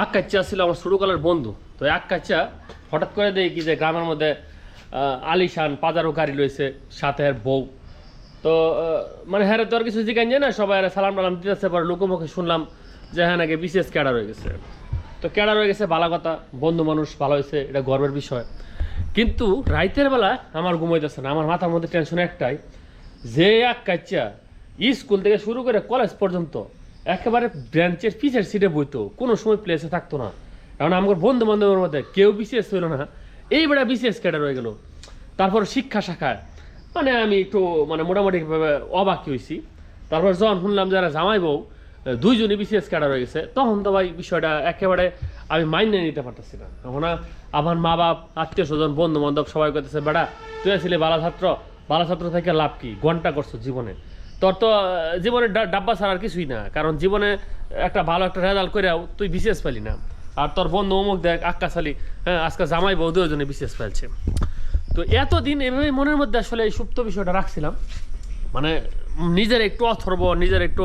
আক্কাচ্চা ছিল আমার ছোটোকালের বন্ধু। তো এই আক্কাচ্চা হঠাৎ করে দেখি যে গ্রামের মধ্যে আলিশান, পাজারো গাড়ি রয়েছে সাথে এর বউ। তো মানে হ্যাঁ তো আর কিছু জিজ্ঞান যায় না? সবাই আর সালাম টালাম দিতেছে, পরে লোকমুখে শুনলাম যে হ্যাঁ নাকি বিশেষ ক্যাডা রয়ে গেছে। তো ক্যাডা রয়ে গেছে? ভালো কথা, বন্ধু মানুষ, ভালো হয়েছে, এটা গর্বের বিষয়। কিন্তু রাইতের বেলা আমার ঘুমাইতেছে না, আমার মাথার মধ্যে টেনশন একটাই, যে এক কাচ্চা স্কুল থেকে শুরু করে কলেজ পর্যন্ত একেবারে ব্রাঞ্চের পিছের সিটে বইতো। কোনো সময় প্লেসে থাকতো না। কারণ আমার বন্ধু বান্ধবের মধ্যে কেউ বিশেষ হইল না। এই বেড়া বিশেষ ক্যাডা রয়ে গেল। তারপর শিক্ষা শাখায়। মানে আমি একটু মানে মোটামুটি ভাবে অবাক হয়েছি তারপর যখন শুনলাম যারা জামাই বউ, দুইজনই বিশেষ ক্যাডা রয়ে গেছে, তখন তো ভাই বিষয়টা একেবারে আমি মাইনে নিতে পারতেছি না। তখন আমার মা বাপ, আত্মীয় স্বজন বন্ধু বান্ধব সবাই করতেছে বেড়া, তুই আসলে বালা ছাত্র বালা ছাত্র থেকে লাভ কি? ঘণ্টা করছ জীবনে। তোর তো জীবনে ডাব্বা ছাড়ার কিছুই না। কারণ জীবনে একটা ভালো একটা রেজাল্ট করেও তুই বিশেষ পেলি না। আর তোর বন্ধু অমুক দেখ আক্কাস আলী হ্যাঁ আজকে জামাই বউ দুজনে বিশেষ ফেলছে। তো এতদিন এভাবে মনের মধ্যে আসলে এই সুপ্ত বিষয়টা রাখছিলাম। মানে নিজের একটু অথর্ব, নিজের একটু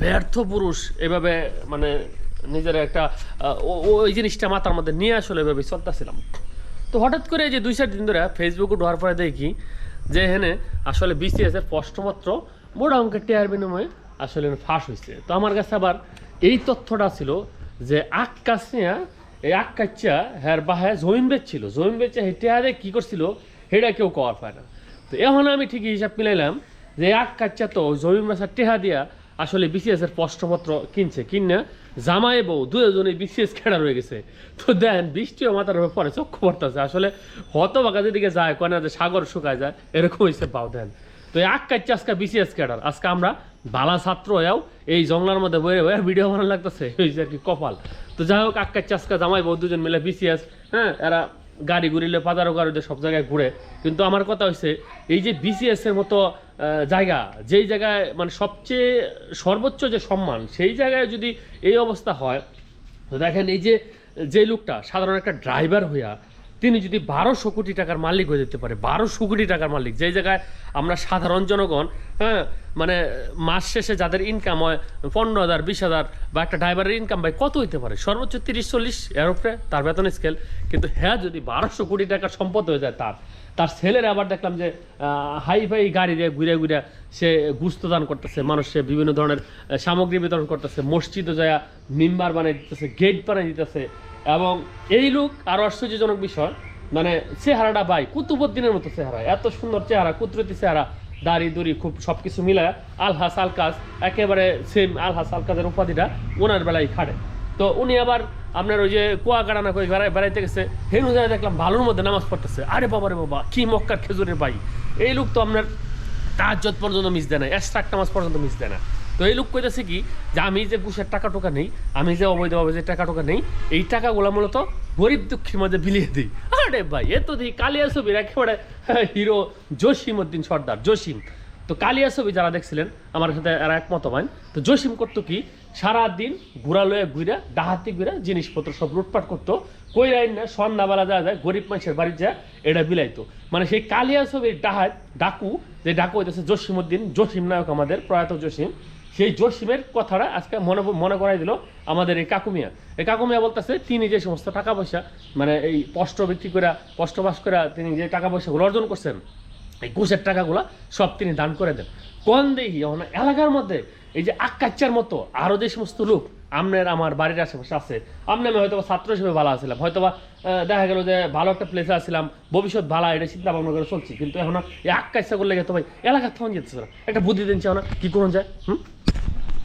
ব্যর্থ পুরুষ এভাবে মানে নিজের একটা ওই জিনিসটা মাথার মধ্যে নিয়ে আসলে এভাবে চলতেছিলাম। তো হঠাৎ করে এই যে দুই চার দিন ধরে ফেসবুকে ঢোয়ার পরে দেখি যে এখানে আসলে বিসিএস এর প্রশ্নপত্র মোটা অঙ্কের টেয়ার বিনিময়ে আসলে ফাঁস হয়েছে তো আমার কাছে আবার এই তথ্যটা ছিল যে আক্কাশিয়া এই আক্কাচ্চা হ্যার বাহায় জমিন বেচছিল। জমিন বেচে হে টেয়ারে কী করছিল সেটা কেউ কওয়ার পায় না। তো এখন আমি ঠিকই হিসাব মিলাইলাম যে এক কাচ্চা তো জমিন বেচার টেহা দিয়া আসলে বিসিএস এর প্রশ্নপত্র কিনছে। কিনে জামাই বউ দুজনে বিসিএস খেলা রয়ে গেছে। তো দেন বৃষ্টিও মাথার পরে চক্ষু পড়তেছে। আসলে হতবাগা যেদিকে যায় কনে যে সাগর শুকায় যায়, এরকম হয়েছে পাও দেন। তো আক কাচ্চা আজকে বিসিএস ক্যাডার। আজকে আমরা বালা ছাত্র হয়েও এই জঙ্গলার মধ্যে বয়ে বয়ে ভিডিও বানানো লাগতেছে। এই আর কি কপাল। তো যাই হোক আক কাচ্চা আজকে জামাই বউ দুজন মিলে বিসিএস হ্যাঁ এরা গাড়ি ঘুরিলে পাজারো গাড়িতে সব জায়গায় ঘুরে। কিন্তু আমার কথা হচ্ছে এই যে বিসিএস এর মতো জায়গা, যেই জায়গায় মানে সবচেয়ে সর্বোচ্চ যে সম্মান, সেই জায়গায় যদি এই অবস্থা হয়, তো দেখেন এই যে যে লোকটা সাধারণ একটা ড্রাইভার হইয়া তিনি যদি বারোশো কোটি টাকার মালিক হয়ে যেতে পারে, বারোশো কোটি টাকার মালিক যে জায়গায় আমরা সাধারণ জনগণ হ্যাঁ মানে মাস শেষে যাদের ইনকাম হয়, পনেরো হাজার, বিশ হাজার বা একটা ড্রাইভারের ইনকাম ভাই, কত হইতে পারে? সর্বোচ্চ তিরিশ, চল্লিশ এর উপরে তার বেতন স্কেল কিন্তু হ্যাঁ যদি বারোশো কোটি টাকার সম্পদ হয়ে যায় তার তার ছেলের আবার দেখলাম যে হাই ফাই গাড়ি দিয়ে ঘুরে ঘুরে সে গুস্ত দান করতেছে, মানুষে বিভিন্ন ধরনের সামগ্রী বিতরণ করতেছে, মসজিদে যায় মিম্বার বানিয়ে দিতেছে গেট বানিয়ে দিতেছে। এবং এই লোক আরও আশ্চর্যজনক বিষয় মানে চেহারাটা ভাই কুতুবুদ্দিনের মতো চেহারা, এত সুন্দর চেহারা, কুদরতি চেহারা। দাড়ি দুড়ি খুব সব কিছু মিলা আলহাস আলকাজ একেবারে সেম আলহাস আলকাজের উপাধিটা ওনার বেলায় খাড়ে। তো উনি আবার আপনার ওই যে কুয়াকাটা না করে বেড়াই বেড়াইতে গেছে হেনু যায় দেখলাম ভালোর মধ্যে নামাজ পড়তেছে। আরে বাবা রে বাবা, কি মক্কার খেজুরের ভাই এই লোক তো আপনার তাহাজ্জত পর্যন্ত মিস দেয় না এক্সট্রাক নামাজ পর্যন্ত মিস দেয় না। তো এই লোক কইতেছে কি যে আমি যে ঘুষের টাকা টোকা নেই, আমি যে অবৈধভাবে যে টাকা টোকা নেই, এই টাকাগুলো মূলত গরিব দুঃখীর মধ্যে বিলিয়ে দিই। আরে ভাই, এ তো দেখি কালিয়া ছবির একেবারে হিরো জসিম উদ্দিন সর্দার, জসিম। তো কালিয়া ছবি যারা দেখছিলেন, আমার সাথে এরা একমত হয়। তো জসিম করতো কি, সারাদিন ঘুরা লয়ে ঘুরা, ডাহাতি ঘুরা জিনিসপত্র সব লুটপাট করতো কই রাইন না সন্ধ্যাবেলা যা যায় গরিব মানুষের বাড়ি যা, এটা বিলাইতো। মানে সেই কালিয়া ছবির ডাহাত ডাকু, যে ডাকু হইতেছে জসিমউদ্দিন, জসিম নায়ক আমাদের, প্রয়াত জসিম সেই জসিমের কথাটা আজকে মনে মনে করাই দিল আমাদের এই কাকুমিয়া এই কাকুমিয়া বলতেছে, তিনি যে সমস্ত টাকা পয়সা মানে এই পষ্ট বিক্রি করে পষ্টবাস করে তিনি যে টাকা পয়সাগুলো অর্জন করছেন, এই ঘুষের টাকাগুলো সব তিনি দান করে দেন। কোন দেখি এখন এলাকার মধ্যে এই যে আক্কাচ্চার মতো আরও যে সমস্ত লোক আপনার আমার বাড়ির আশেপাশে আছে আপনি আমি হয়তো ছাত্র হিসেবে ভালো আছিলাম হয়তো বা দেখা গেল যে ভালো একটা প্লেসে আসছিলাম ভবিষ্যৎ ভালো, এটা চিন্তা ভাবনা করে চলছি, কিন্তু এখন এই আক্কাচ্চা করলে তো ভাই এলাকার তখন যেতেছে একটা বুদ্ধি দিন চাও না কি করুন যায়? হুম?